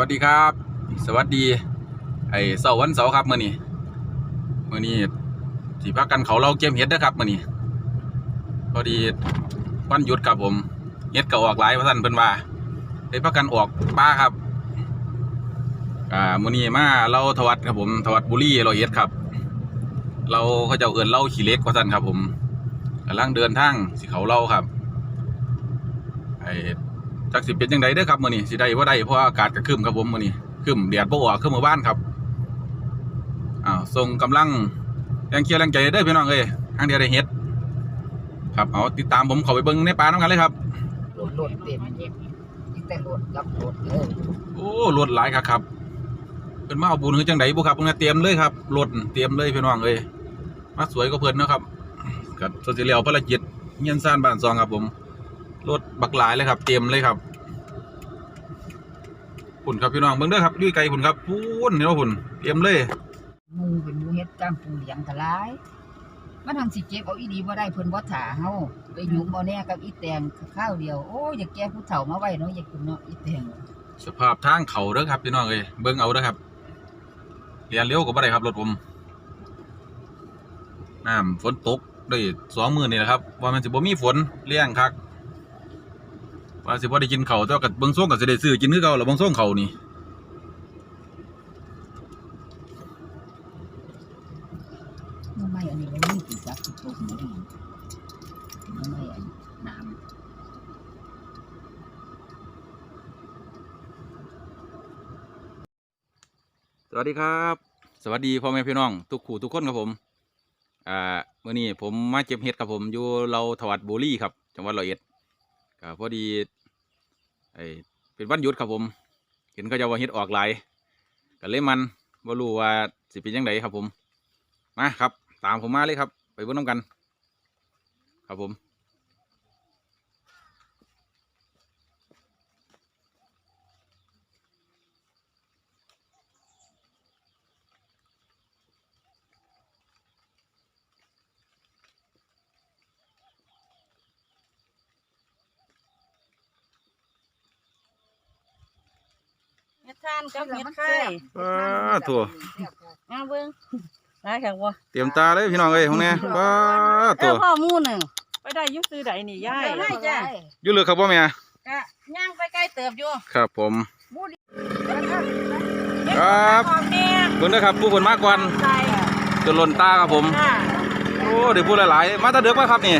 วัสดีครับ สวัสดี ไอ้เสาร์วันเสาร์ครับมื่อนี้มื่อนี้สีพักกันเขาเราเกมเฮ็ดนะครับมื่อนี้พอดีวันหยุดครับผมเฮ็ดก็ออกหลายพระท่านเพิ่นว่าได้พักกันออกป้าครับอ่ามื่อนี้มาเราทวัดครับผมทวัดบุรีเราเฮ็ดครับ เราเขาจะเอื่นเล่าขี่เล็กพระท่านครับผมกำลังเดินทางสิเขาเล่าครับไอ จักสิเป็นยังไงเด้อครับมื้อนี้สิได้บ่ได้เพราะอากาศก็ครึ้มครับผมมื้อนี้ครึ้มแดดบ่ออกครึ้มหมู่บ้านครับอ้าวส่งกำลังแรงเชียร์แรงใจเด้อพี่น้องเอ้ยทางเดียวได้เฮ็ดครับเอาติดตามผมเข้าไปเบิ่งในป่านํกันเลยครับโหลดโหลดเต็มยิ่งแต่โหลดรับโหลดเลยโอ้รถหลายครับครับเพิ่นมาเอาบุญคือจังไดบ่ครับเพิ่นก็เตรียมเลยครับรถเตรียมเลยพี่น้องเอ้ยมาสวยก็เพิ่นเนาะครับก็สดสิแล้วภารกิจเงียนซ่านบ้านซองครับผม รถบักหลายเลยครับ เตรียมเลยครับคุณครับพี่น้องเบิ่งเด้อครับอยู่ไกลคุณครับพูนเห็นบ่คุณเตรียมเลยหมูเป็นหมูเฮ็ดก้ามปูเหลียงทลายมันทางสิเก็บเอาอีดีบ่ได้เพิ่นบ่ถาเฮาไปหยุมบ่แน่กับอีแตงข้าวเดียวโอ้อยากแก้ผู้เฒ่ามาไว้เนาะอยากกินเนาะอีแตงสภาพทางเขาเด้อครับพี่น้องเอ้ยเบิ่งเอาเด้อครับเรียนเร็วก็บ่ได้ครับรถผมน้ำฝนตกได้สองมื้อนี่แหละครับว่ามันสิบ่มีฝนเลี้ยงคัก ว่าสิบ่ได้กินเขาวแต่ว่าก็เบิ่งส่งก็สิได้ซื้อกินคือเก่าแล้วเบิ่งส่งเขานี่ไมอันนี้มันมีกี่ซักสิตกหมูดีทำไมอันน้สวัสดีครับ สวัสดีพ่อแม่พี่น้อง ทุกขู่ทุกคนครับผมอ่าเมื้อนี้ผมมาเก็บเห็ดครับผมอยู่เราถวัดบุรีครับจังหวัดร้อยเอ็ด ก็พอดีไอ้เป็นวันหยุดครับผม เห็นเขาจะว่าเฮ็ดออกหลายก็เลยมันบ่รู้ว่าสิเป็นยังไงครับผม มาครับ ตามผมมาเลยครับ ไปเบิ่งน้ำกัน ครับผม ดทานกับำเฮ็ดมันไข่ว้าถั่วมาเบิ่งได้ค่ะบ่เตรียมตาเลยพี่น้องเอ้ยของแน่ว้าเอตัอวพ่อหมู่หนึ่งไปได้อยุซื้อใดนี่ยายได้จ้ะอยู่เลยครับพ่อแม่ก็ย่างไปใกล้เติบอยู่ครับผมเฮ็ดครับของแม่เบิ่งเด้อครับผู้คนมากกว่าใส่จนหล่นตาครับผมค่ะโอ้เดี๋ยวพูดหลายๆมาแตาเดือกมาครับนี่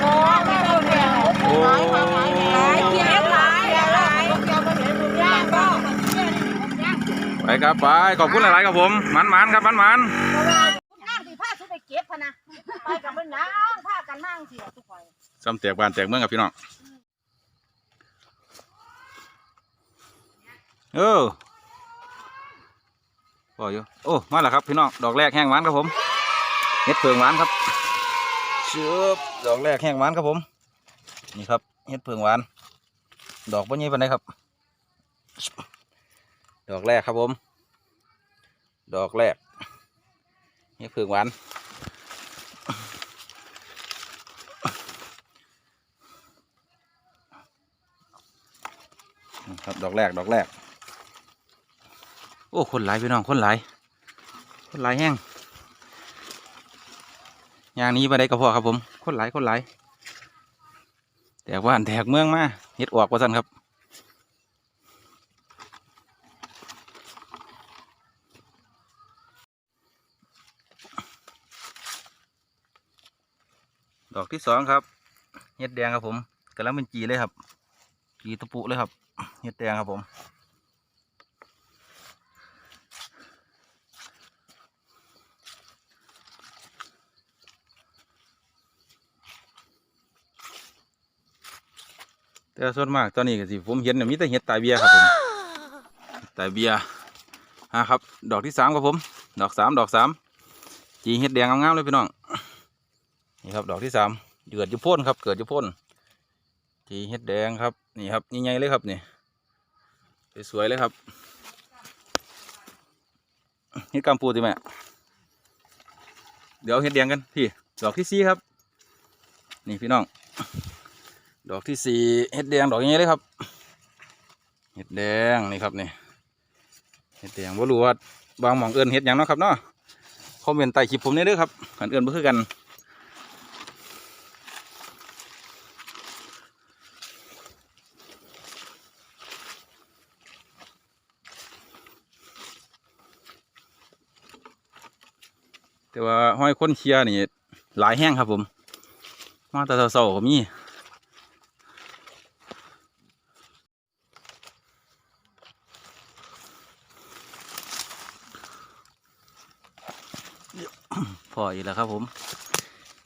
โอ้ไม่เอาแม่โอ้หลายหลายหลายเกียร์หลายหลายย่างก็ ไปครับไปขอบคุณหลายๆครับผมมันมันๆครับมันมันย่างสิพาสุไปเก็บพะนะไปกับมันนางพากันนั่งสิทุกคนๆซ้ำแตกบ้านแตกเมืองครับพี่น้องเออพออยู่โอ้มาแล้วครับพี่น้องดอกแรกแห้งหวานครับผมเห็ดเผืองหวานครับเชือบดอกแรกแห้งหวานครับผม นี่ครับเห็ดเผืองหวาน ดอกบ่ใหญ่ปานใดครับ ดอกแรกครับผม ดอกแรกเห็ดเผืองหวานครับดอกแรกดอกแรก โอ้คนหลายพี่น้องคนหลายคนหลายแห้งอย่างนี้ไปได้ก็พอครับผม คนหลายคนหลายแตกว่านแตกเมืองมาเฮ็ดออกว่าสั่นครับ อกที่สองครับเฮ็ดแดงครับผมกำลังเป็นจีเลยครับกีตะปุเลยครับ เห็ดแดงครับผม แต่ส่วนมากตอนนี้ก็สิผมเห็นเนี่ยมีแต่เห็ดตายเบียครับผมตายเบียอ่าครับ ดอกที่สามครับผม ดอกสามดอกสามจีเห็ดแดงงามๆเลยพี่น้อง นี่ครับดอกที่สามเกิดยู่โพ่นครับ เกิดยู่โพ่นทีเฮ็ดแดงครับนี่ครับใหญ่ๆเลยครับนี่สวยๆเลยครับเฮ็ดกำปูติแม่เดี๋ยวเฮ็ดแดงกันพี่ดอกที่สี่ครับ นี่พี่น้อง ดอกที่สี่เฮ็ดแดงดอกใหญ่เลยครับเฮ็ดแดงนี่ครับนี่เห็ดแดงบ่รู้ว่าบางหม่องเอิ้นเห็ดหยังเนาะครับเนาะคอมเมนต์ใต้คลิปผมนี่เด้อครับอันเอิ้นบ่คือกัน ว่าห้อยคนเชียร์นี่ หลายแห้งครับผม มาแต่เศร้าๆก็มีพออีกแล้วครับผม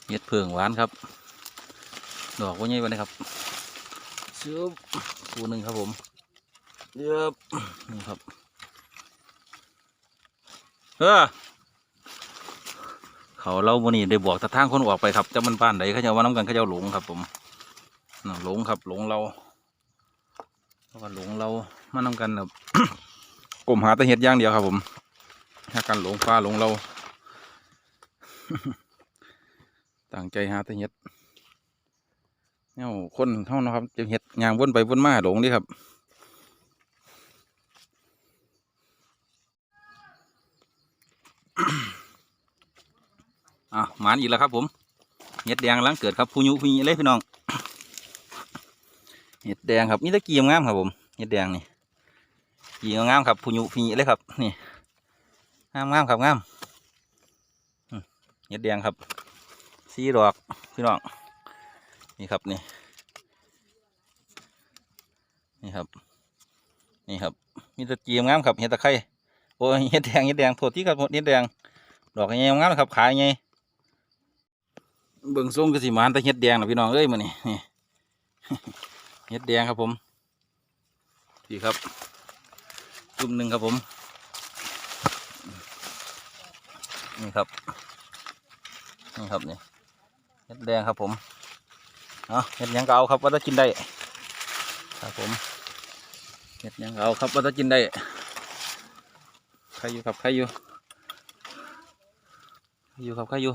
เห็ดเผืองหวานครับ ดอกว่าไงวะนะครับเชือบคูหนึ่งครับผมเยอบนี่ครับ เออ เขาเล่าวันนี้ได้บอกแต่ทางคนออกไปครับเจ้ามันบ้านใดเขาจะว่าน้ำกันเขาจะหลงครับผมหลงครับหลงเราเพราะว่าหลงเรามาน้ำกันแบบกลมหาแตะเห็ดย่างเดียวครับ ผมหากันหลงฟ้าหลงเราตั้งใจหาแตะเห็ดเนี่ยคนเท่านะครับจะเห็ดยางวนไปวนมาหลงเดิครับ อะหมานอีกแล้วครับ ผมเห็ดแดงหลังเกิดครับพูยุพูยเลยพี่น้องเห็ดแดงครับนี่ตะกี้งามครับผมเห็ดแดงนี่กีงามครับพูยุพูยเลยครับนี่งามงามครับงามเห็ดแดงครับสีดอกพี่น้องนี่ครับนี่นี่ครับ นี่ครับมีตะกี้งามครับเห็ดตะไคร้โอ้ยเห็ดแดงเห็ดแดงโทษที่ครับเห็ดแดงดอกยังไงงามครับขายยังไง เบิ่งทรงก็สิหมานแต่เห็ดแดงนะพี่น้องเอ้ยมานี่นี่เห็ดแดงครับผมพี่ครับจุ่มหนึ่งครับผมนี่ครับนี่ครับนี่เห็ดแดงครับผมเอาเห็ดยังเอาครับว่าจะกินได้ครับผมเห็ดยังเอาครับว่าจะกินได้ใครอยู่ครับใครอยู่ใครอยู่ครับใครอยู่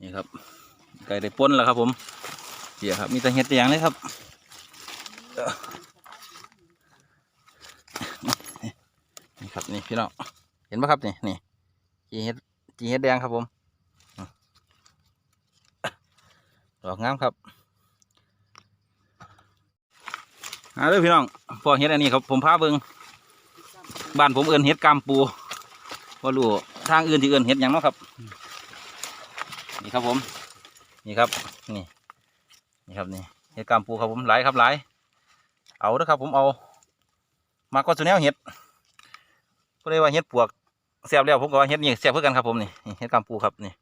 นี่ครับไก่ได้ป้นแล้วครับผมเดี๋ยวครับมีแต่เห็ดแดงเลยครับนี่ครับนี่พี่น้องเห็นปะครับนี่นี่จีเห็ดจีเห็ดแดงครับผมดอกงามครับเอาเลยพี่น้องพอเห็ดอันนี้ครับผมพาเบิงบ้านผมเอื่นเห็ดกามปูว่ารู้ทางอื่นที่เอื่นเห็ดยังเนาะครับ นี่ครับผม นี่ครับ นี่ นี่ครับนี่เห็ดกามปูครับผมหลายครับหลาย เอาเด้อครับผมเอา มากกว่าสุแนวเห็ดก็เลยว่าเห็ดปวกเสียบแล้วผมก็ว่าเห็ดนี่เสียบเพื่อกันครับผมนี่นี่เห็ดกามปูครับนี่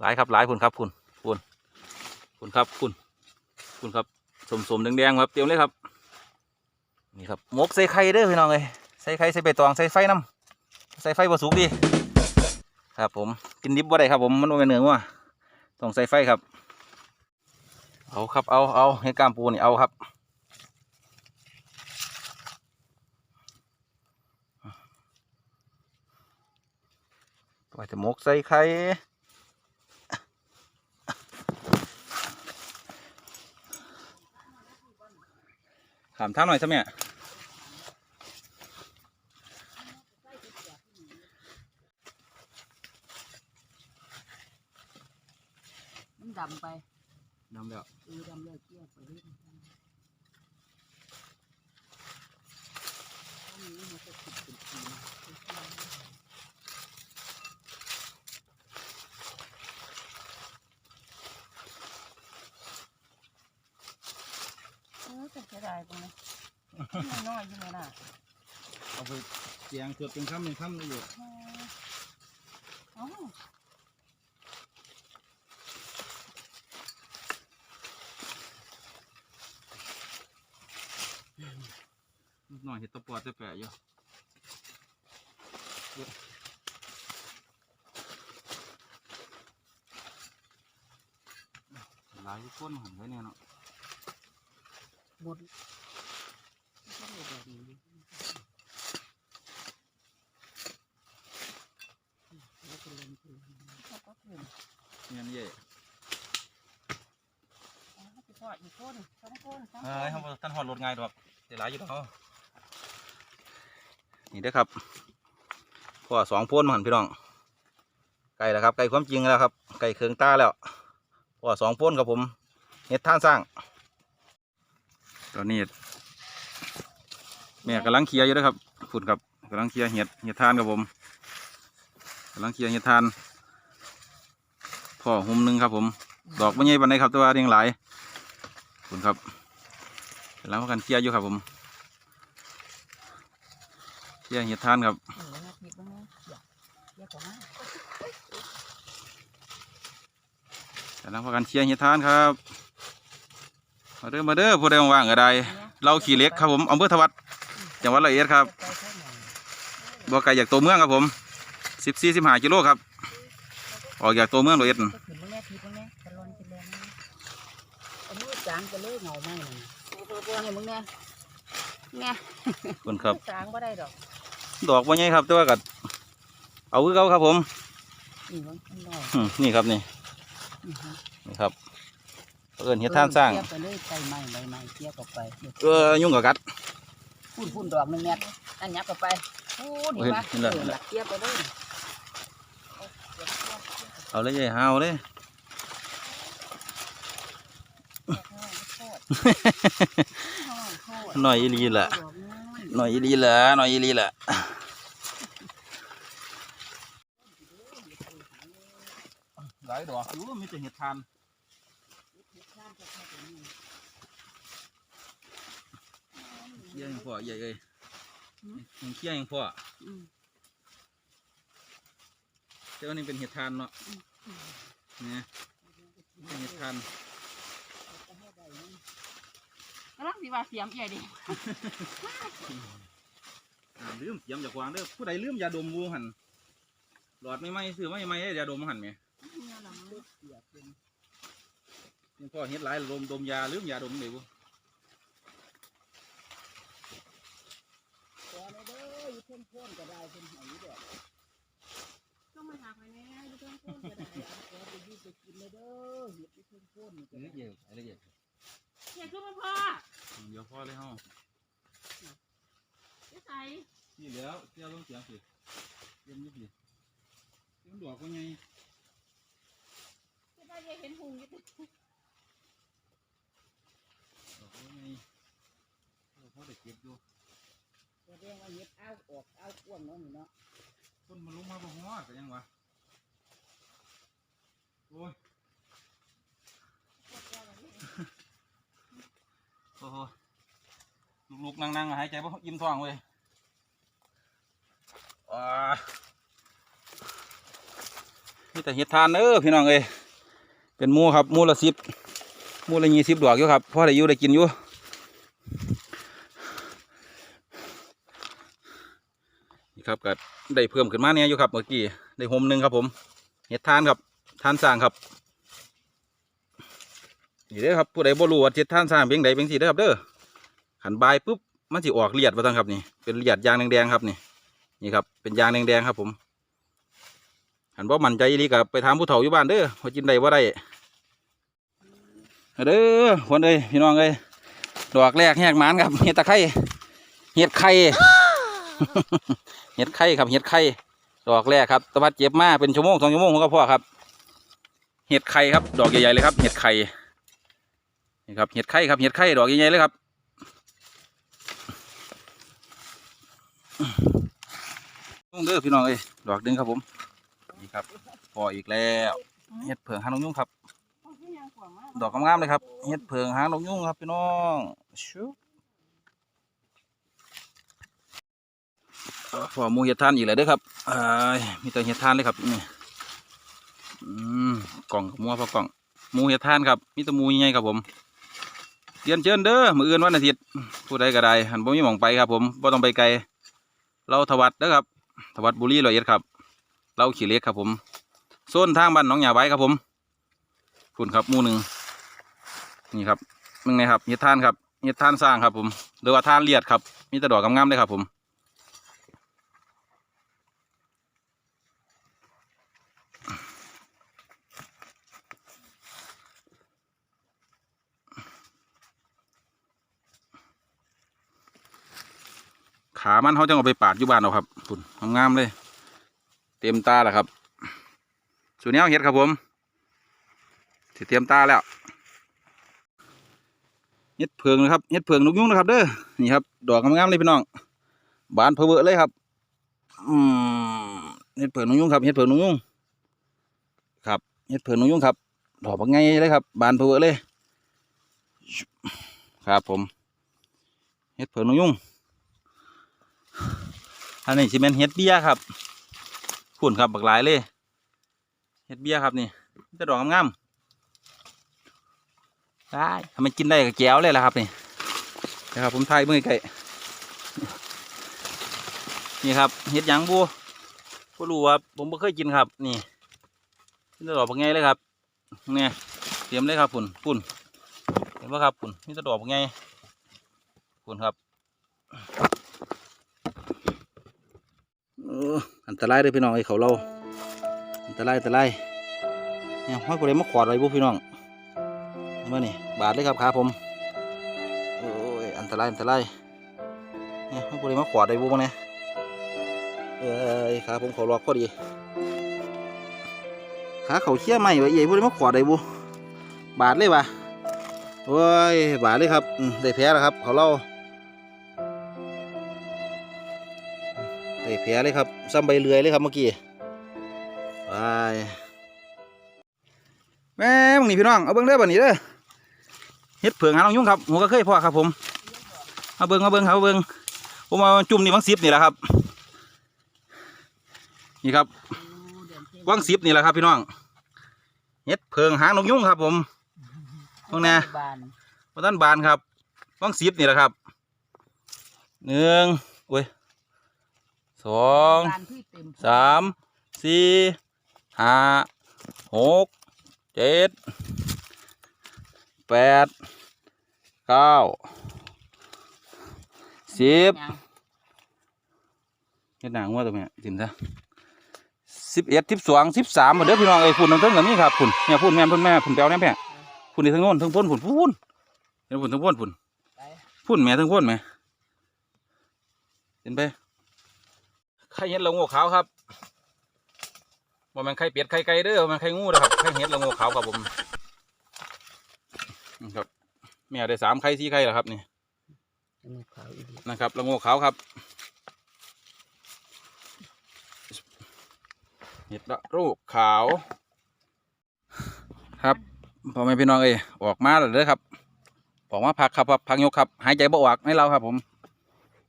หลายครับหลายคุณครับคุณคุณคุณครับคุณคุณครับสมสมๆแดงๆครับเตรียมเลยครับนี่ครับมกใส่ไข่เด้อพี่น้องเลยใส่ไข่ใส่ใบตองใส่ไฟน้ำใส่ไฟบะสุกดี ครับผมกินดิบบ่ได้ครับผมมันบ่เป็นเนื้อว่ะต้องใส่ไฟครับ เอาครับเอาเอาเห็ดกล้ามปูนี่เอาครับปล่อยแต่หมกใส่ไข่ถามท่าหน่อยสักแม่ มันดำไปนำแล้วเออดำเลยเกลี้ยวไปเลยอันนี้มันจะติดเป็นปีนเออจะเสียดายตรงนี้น้อยๆใช่ไหมล่ะเอาไปเสียงเกือบเป็นคำเป็นคำเลยอยู่ เอ้า อยเห็ดตะปอดจะแปะอยู่หลายคนหันไว้เนี่ยเนาะหมดก็เลยแบบนี้แล้วก็เนคือเขาก็เล่นเงี้ยเย่อ๋อไปอดอีกคนสองคนสามคเฮ้ยเขาท่านหอดรถไงดอกเดี๋ยวหลายอยู่ดอกเขา นี่เด้อครับพ่อสองพ่นมาหันพี่น้องไก่แล้วครับไก่ความจริงแล้วครับไก่เคืองตาแล้วพ่อสองพ่นครับผมเฮ็ดท่านสร้างตอนนี้แม่กำลังเคลียร์อยู่เด้อครับฝุ่นครับกำลังเคลียร์เห็ดเห็ดทานครับผมกำลังเคลียร์เห็ดทานพ่อหุ่มหนึ่งครับผม ดอกไม่ใหญ่ปานใดครับแต่ว่าเรียงหลายฝุ่นครับกำลังพากันเคลียร์อยู่ครับผม เคลียร์เห็ดทานครับเออผิดบ่แม่อย่าอย่าเข้ามากำลังพากันเคลียร์เห็ดทานครับ มาเด้อมาเด้อผู้ใดว่างๆก็ได้ เราขี่เล็กครับผมอำเภอทวัดจังหวัดร้อยเอ็ดครับไปเท่าไหร่บ่ไกลจากตัวเมืองครับผมสิบสี่สิบห้ากิโลครับ ออกจากตัวเมืองร้อยเอ็ดก็ขึ้นบ่แม่ผิดบ่แม่ตะลอนกินแรงนะอันนี้จางไปเลยเหงาไหมนั่นน่ะโอ้โหๆให้มึงแน่แน่คุณครับสางบ่ได้ดอกดอกว่าไงครับแต่ว่ากัดเอาคือเขาครับผมนี่มันน้อยอืมนี่ครับนี่อือฮึนี่ครับเอิญเฮ็ดท่านสร้างเกี่ยวไปเลยใส่ไม้ใบไม้เกี่ยวกับไปเออยุ่งกับกัดพุ่นพุ่นดอกหนึงแม่อันยับกับไปพูดดีเฮ้ยว่านี่แหละเออนี่แหละเกี่ยวไปเลยเอาเลยยายหาวเลยหน่อยอีหลีละหน่อยอีหลีละหน่อยอีหลีละหลาย ดอกรู้มีแต่เห็ดทานเคี้ยยังพ่อใหญ่เอ้ยยังเคี้ยยังพ่ออืมเจ้านี่เป็นเห็ดทานเนาะเนี่ยเป็นเห็ดทานกำลังสิว่าเสียมใหญ่ดิอ่าลืมเสียมจากวางเด้อผู้ใดลืมยาดมวูหันหลอดไม่ไหมซื้อไม่ไหมยาดมหันไหม นี่พ่อเฮ็ดหลายดมดมยาลืมยาดมเลยบุตัวนี้เด้ออยู่เพิ่นพ่นก็ได้เพิ่นให้อยู่ดอกต้องมาหาไปแน่อยู่เพิ่นพูดก็ได้ตัวไปอยู่ไปกินเลยเด้อเฮ็ดอยู่เพิ่นพ่นนี่ก็ละได้เอียดละเอียดเฮ็ดคือบ่พ่อเดี๋ยวพ่อเลยเฮาสิใส่นี่แล้วเสียลงเสียงสิเยี่ยมยี่สิเสียงดอกว่าไง สิได้เห็นหุงอยู่ดอกว่าไงเออพ่อได้เก็บอยู่แสดงว่าเฮ็ดเอาออกเอาอ้วนเนาะนี่เนาะคนมันลงมาบ่ฮอดก็ยังวะโอ้ยโอ้โหลุกๆนั่งๆหายใจบ่อิ่มท้องเว้ยอ่ามีแต่เห็ดทานเด้อพี่น้องเอ้ย เป็นมูครับมูละสิบมูละยี่สิบดอกอยู่ครับพ่อได้อยู่ได้กินอยู่นี่ครับก็ได้เพิ่มขึ้นมาเนี่ยอยู่ครับเมื่อกี้ได้หมหนึ่งครับผมเห็ดทานครับทานสร้างครับนี่เด้อครับผู้ใดบ่รู้ว่าเห็ดทานสร้างเพียงใดเพียงสี่เด้อครับเด้อขันใบปุ๊บมันสิออกเลียดมาตั้งครับนี่เป็นเลียดยางแดงๆครับนี่นี่ครับเป็นยางแดงๆครับผม หันบ่มั่นใจอีกับไปถามผู้เฒ่าอยู่บ้านเด้อว่ากินได้บ่ได้เด้อคนเอ้ยพี่น้องเอ้ยดอกแรกแหกหมานครับเห็ดตะไคร้เห็ดไข่เห็ดไข่ครับเห็ดไข่ดอกแรกครับตะพัดเจ็บมาเป็นชั่วโมงสองชั่วโมงผมก็พอครับ เห็ดไข่ครับ ดอกใหญ่ๆเลยครับเห็ดไข่นี่ครับเห็ดไข่ครับเห็ดไข่ดอกใหญ่ๆเลยครับเด้อพี่น้องเอ้ยดอกหนึงครับผม นี่ครับพออีกแล้วเห็ดเผืองหางนกยุงครับ ดอกงามๆเลยครับเห็ดเผืองหางนกยุงครับพี่น้องชุบพอหมูเห็ดทานอีกแล้วเด้อครับอ้ายมีแต่เห็ดทานเลยครับนี่อืมกล่องกับหมัวพอกล่องหมูเห็ดทานครับมีแต่หมูใหญ่ครับผมเรียนเชิญเด้อมืออื่นวันอาทิตย์ผู้ใดก็ได้หันบ่มีหมองไปครับ ผมบ่ต้องไปไกลเราถวัดเด้อครับถวัดบุรีร้อยเอ็ดครับ เราขี่เล็กครับผมโซนทางบ้านน้องหยาไว้ครับผมคุณครับมู่หนึ่งนี่ครับมึงไงครับเห็ดทานครับเห็ดทานสร้างครับผมหรือว่าทานเลียดครับ มีแต่ดอกงามๆเลยครับผมไข่ขามันเขาจะเอาไปปาดอยู่บ้านเอาครับปุ่นงามๆเลย เต็มตาแล้วครับส่วนนี้เอาเห็ดครับผมสิเตรียมตาแล้วเห็ดเพิงนะครับเห็ดเพิงนกยุ่งนะครับ เด้อนี่ครับ ดอกงามๆเลยพี่น้องบานเพอเวอเลยครับอืมเห็ดเพิงนกยุ่งครับเห็ดเพิงนกยุ่งครับเห็ดเพิงนกยุ่งครับ ดอกเป็นไงเลยครับ บานเพอเวอเลยครับผมเห็ดเพิงนกยุ่งอันนี้สิเป็นเห็ดเบี้ยครับ ฝุ่นครับบักหลายเลยเห็ดเบี้ยครับนี่จะดอกงามๆได้ทำไมนกินได้กับแก้วเลยล่ะครับนี่นะครับผมทายเมื่อไก่นี่ครับเห็ดหยังบูก็รู้ว่าผมไม่เคยกินครับ นี่นี่จะดอกเป็นไงเลยครับเนี่ยเตรียมเลยครับฝุ่นฝุ่นเห็นไหมครับคุณนี่จะดอกเป็นไงคุณครับ อันตรายเลยพี่น้องไอ้เขาเรา อันตรายอันตรายเนี่ยห้อยกูเลยมาขวดอะไรบุพี่น้องเห็นไหมนี่บาดเลยครับขาผมโอ้ยอันตรายอันตรายเนี่ยห้อยกูเลยมาขวดอะไรบุบ้างเนี่ยเอ้ยขาผมเขาล็อกพอดีขาเขาเชี่ยไหมวะเอ้ยพวกนี้มาขวดอะไรบุบาดเลยว่ะโอ้ยบาดเลยครับได้แผลแล้วครับเขาเล่า ได้แผลเลยครับซ้ำใบเลื่อยเลยครับเมื่อกี้ไปแม่มึงนี่พี่น้องเอาเบิ้งเด้อบัดนี้เด้อเฮ็ดเผืองหาน้องยุ่งครับผมก็เคยพ่อครับผมเอาเบิ้งเอาเบิ้งเอาเบิ้งผมเอาจุ่มนี่วังสิบนี่แหละครับ นี่ครับวังสิบนี่แหละครับ พี่น้องเฮ็ดเผืองหางนกยุ่งครับ ผมพวกแน่บานมาต้นบานครับต้องสิบนี่แหละครับหนึ่งโอ้ย สองบานที่เต็มสามสี่ห้าหกเจ็ดแปดเก้าสิบยังเฮ็ดหนังว่าตัวเนี้ยถึงซะสิบเอ็ดสิบสองสิบสามมาเด้อพี่น้องเอ้ยฝุ่นทั้งๆกับนี่ครับฝุ่นเนี่ยฝุ่นแม่นฝุ่นแม่ฝุ่นแปลวแน่แม่ฝุ่นนี่ทั้งโน้นทั้งพ้นฝุ่นฝุ่นเห็นฝุ่นทั้งพ้นฝุ่นไปพุ่นแม่ทั้งพุ่นแม่เห็นไป ไข่เห็ดละโงูขาวครับว่ามันไข่เป็ดไข่ไก่เด้อมันไข่งูนะครับไข่เห็ดละโงูขาวครับผมครับแม่ได้สามไข่สี่ไข่แล้วครับนี่นะครับละโงูขาวครับเห็ดละโรคขาว ครับพ่อแม่พี่น้องเอ้ยออกมาแล้วเด้อครับบอกว่าพักครับพักยกครับ หายใจบ่ออกให้เราครับ ผม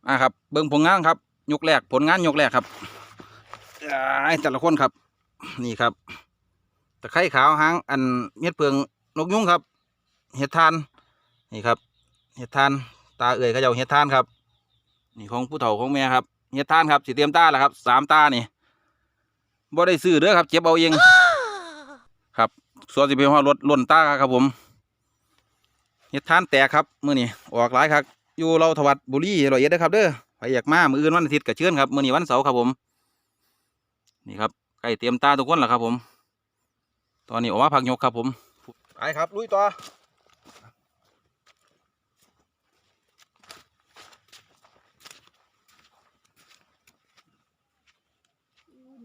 อ่าครับ เบิ่งผลงานครับ ยกแรกผลงานยกแรกครับอ้แต่ละคนครับ นี่ครับตะไคร้ขาวหางอันเม็ดเพืองนกยุงครับ เห็ดทานนี่ครับ เห็ดทานตาเอื่อยเขาเจ้าเห็ดทานครับ นี่ของผู้เฒ่าของแม่ครับเห็ดทานครับสิเตรียมตาแล้วครับสามตานี่บ่ได้ซื้อเด้อครับเจ็บเอาเองครับส่วนสิเป็นว่ารถล่นตาครับผมเฮ็ดทานแตกครับมื้อนี้ออกหลายครับอยู่เราถวัดบุรีร้อยเอ็ดเด้อครับเด้อ อยากมามื้ออื่นวันอาทิตย์ก็เชิญครับมื้อนี้วันเสาร์ครับผม นี่ครับใกล้เตรียมตาทุกคนแล้วครับผม ตอนนี้ออกมาพักยกครับผมไปครับลุยต่อ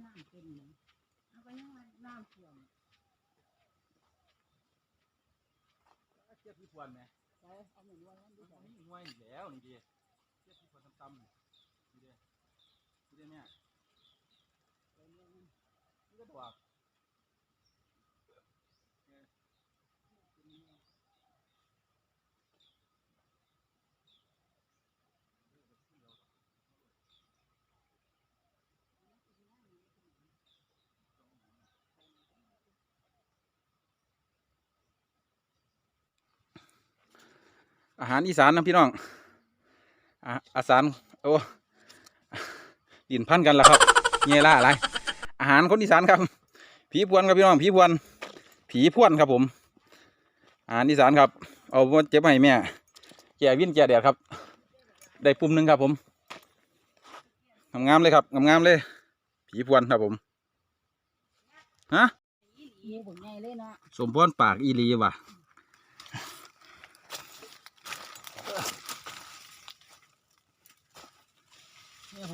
น้ำเป็นนี่เอาไปยังไงน้ำท่วมเจ็บที่ควรไหมไปเอาหนึ่งวันนั้นดูมันนี่ห่วยอีกแล้วนี่ดีเจ็บที่ควรต่ำๆนี่เด้นี่เด้เนี่ยนี่ก็บอก อาหารอีสานนะพี่น้องอาอาสานโอ้ดินพันกันแล้วครับเงี้ยล่าอะไร อาหารคนอีสานครับ ผีพวนครับพี่น้องผีพวน ผีพวนครับผม อาหารอีสานครับ เอามาเจ็บให้แม่แก่วิ่นแก่แดดครับ ได้ปุ่มหนึ่งครับผมงามๆเลยครับงามๆเลย ผีพวนครับผม ฮะงูผมใหญ่เลยเนาะสมพรปากอีหลีว่ะ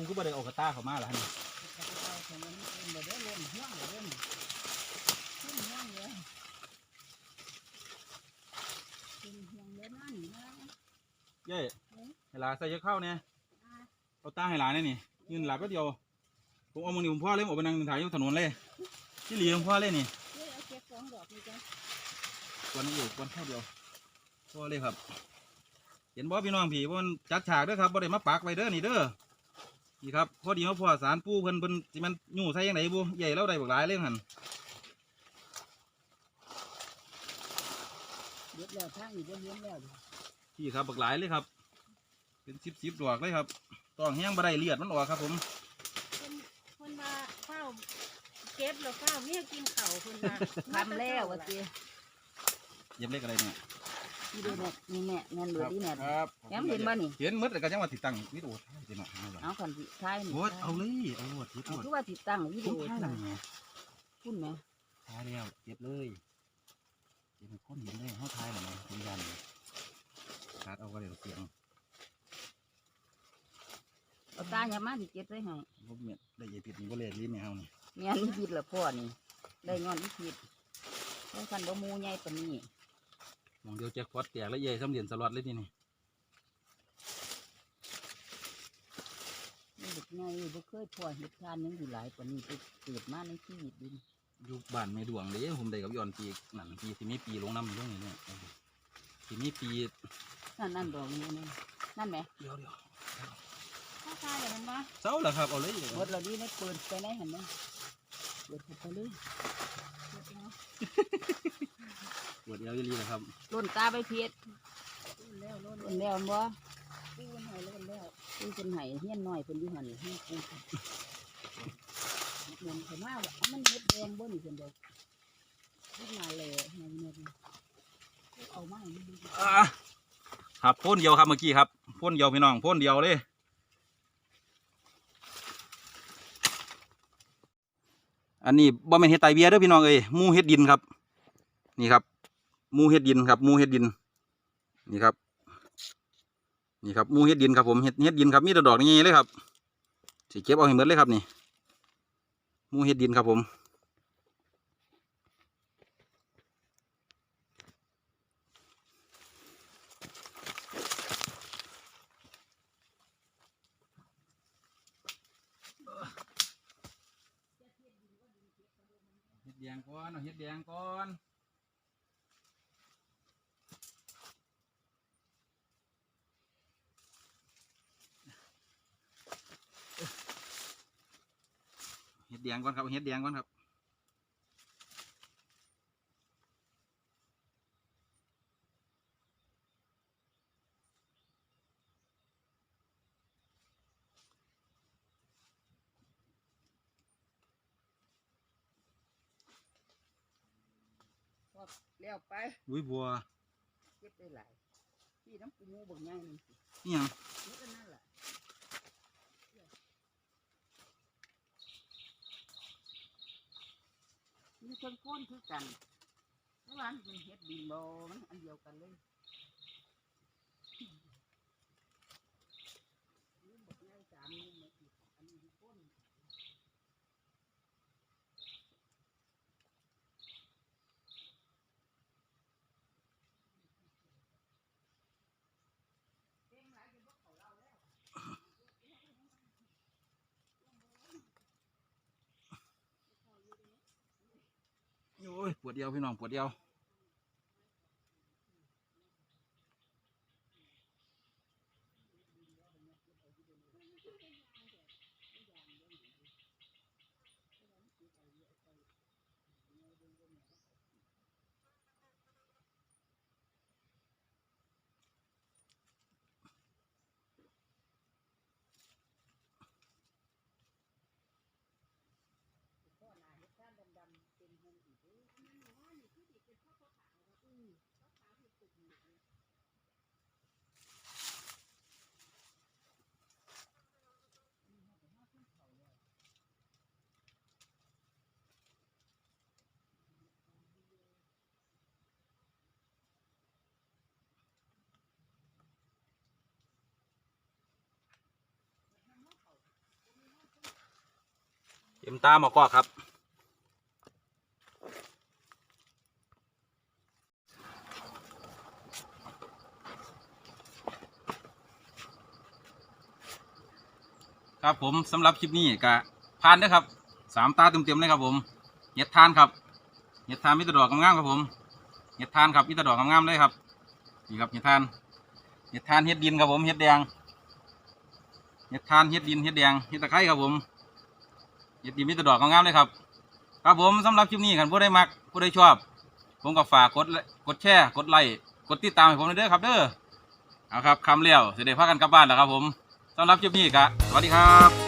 คือบ่ได้เอากระตาเข้ามาล่ะนี่เอาเท่านั้นเองบ่ได้เล่นห่วงเลยเล่นขึ้นห่วนห่เลยนั่นนะเย้ให้หลาใส่ยาเข้าเนี่ยเอาตาให้หลาเนี่ยนี่ยืนหลับแป๊บเดียวผมเอามือนี่ผมพ่อเลยผมออกไปนั่งถ่ายอยู่ถนนเลยที่หลีผมพ่อเลยนี่เฮ้ยเอาเก็บสองดอกนี่วันนี้อยู่วันแค่เดียวพ่อเลยครับ เห็นบ่พี่น้องผีว่ามันจัดฉากด้อครับบ่ได้มาปักไว้เด้อนี่เด้อ นี่ครับพอดีมาพ่อสารปูเพิ่นเพิ่นสิมันอยู่ใส่ยังไงบุใหญ่แล้วได้บักหลายเลยหั่นเด็ดแล้วทางนี้บ่เลี้ยงแล้วดิพี่ครับบักหลายเลยครับ เป็นสิบสิบดอกเลยครับต้องแห้งบ่ได้เลียดมันออกครับ ผมเพิ่นเพิ่นว่าข้าวเก็บแล้วข้าวเมียกินข้าวเพิ่นว่าทำแล้วว่าติเย็บเล็กอะไรเนี่ย นี่ดูเนี่ยนี่แม่แม่นเบิดดีแม่ครับแย้มเห็นบ่นี่เห็นหมดแต่ก็ยังว่าติดตั้งวิดีโอถ่ายสิเนาะเอาล่ะเอาคันสิท้ายนี่โอ้ยเอาเลยเอาหมดทิศหเอามดคือว่าติดตั้งวิดีทุโอกท่าถ่ายไงคุณแม่ถ่ายแล้วเก็บเลยเก็บให้คนเห็นเลยเขาถ่ายหน่อยนะยืนยันขาดเอาก็เดี๋ยวเสียงเอาตาอย่ามาสิเก็บไว้ให้พวกเมียได้ยีผิดนี่ก็เลยลิ้นไม่เอานี่แม่นอีผิดละพ่อนี่ได้งอนอีผิดแล้วคันบ่หมูใหญ่ปานนี้ มองเดียวแจ็คพอตแตกแล้วเย่ซ้ำเหรียญสล็อตเลยทีนี่มันเด็กใหญ่บ่เคยพ่อเฮ็ดทานหยังอยู่หลายปานนี้ไปเกิดมาในชีวิตดิอยู่บ้านไม่ดวงเลยผมได้กับย้อนปีนั่นปีที่มีปีลงน้ำอยู่ตรงนี้เนี่ยที่มีปีนั่นนั่นดอกนี้นี่นั่นแหมเดี๋ยวเดี๋ยวข้าวตายแล้วมันมาเศร้าเหรอครับเอาเลยหมดแล้วนี่นะเปิดไปไหนหั่นนะเปิดเข้าไปเลย ปวดเอวยี่ลีนะครับล้นตาไปเพียดแล้วโน่นล้นแล้วบ่ปูนให้โน่นแล้วคือเพิ่นให้เฮียนน้อยเพิ่นอยู่หั่นให้ปูเงินเขามาว่ามันเฮ็ดแดงบ่นี่เพิ่นดอกเฮ็ดมาเลยให้เงินเอามาให้มันดูอ่าครับพ่นเดียวครับเมื่อกี้ครับพ่นเดียวพี่น้องพ่นเดียวเลยอันนี้บ่แม่นเฮ็ดไตเบียเด้อพี่น้องเอ้ยหมูเฮ็ดดินครับ นี่ครับห มูเฮ็ดดินครับมูเฮ็ดดิน นี่ครับ นี่ครับมูเฮ็ดดินครับผมเฮ็ดเฮ็ดดินครับมีแต่ดอกนี่เลยครับสิเก็บเอาให้หมดเลยครับนี่มูเฮ็ดดินครับผมเฮ็ดแดงก่อนเอาเฮ็ดแดงก่อน ดแดงก่อนครับเอาเฮ็ดแดงก่อนครับแล้วไปอุ้ยบัวเก็บได้หลายพี่น้ำปูหมูบักใหญ่นี่สินี่หยัง นี่ก็นั่นล่ะมี คนคือกันเมื่อวานเป็นเฮ็ดดินโบมันอันเดียวกันเลยนี่บักใหญ่สามนี่มาสิอันนี้โค่น โอ้ยปวด เดียวพี่น้องปวดเดียว ต็มตามากอกครับ ครับผมสำหรับคลิปนี้ก็ผ่านเด้อครับสามตาเต็มๆเลยครับผมเห็ดทานครับเห็ดทานมิตรดอกงามๆครับผมเห็ดทานครับมิตรดอกงามๆเลยครับนี่ครับเห็ดทานเห็ดทานเห็ดดินครับผมเห็ดแดงเห็ดทานเห็ดดินเห็ดแดงเห็ดตะไคร้ครับผม เย็ดดินมิตรดอกงามๆเลยครับ ครับผมสำหรับคลิปนี้กันผู้ใดมักผู้ใดชอบ ผมก็ฝากกดกดแชร์กดไลค์กดติดตามให้ผมด้วยเด้อครับเด้อเอาครับคำเลี้ยวเสด็จพากันกลับบ้านแล้วครับผมสำหรับคลิปนี้ก็สวัสดีครับ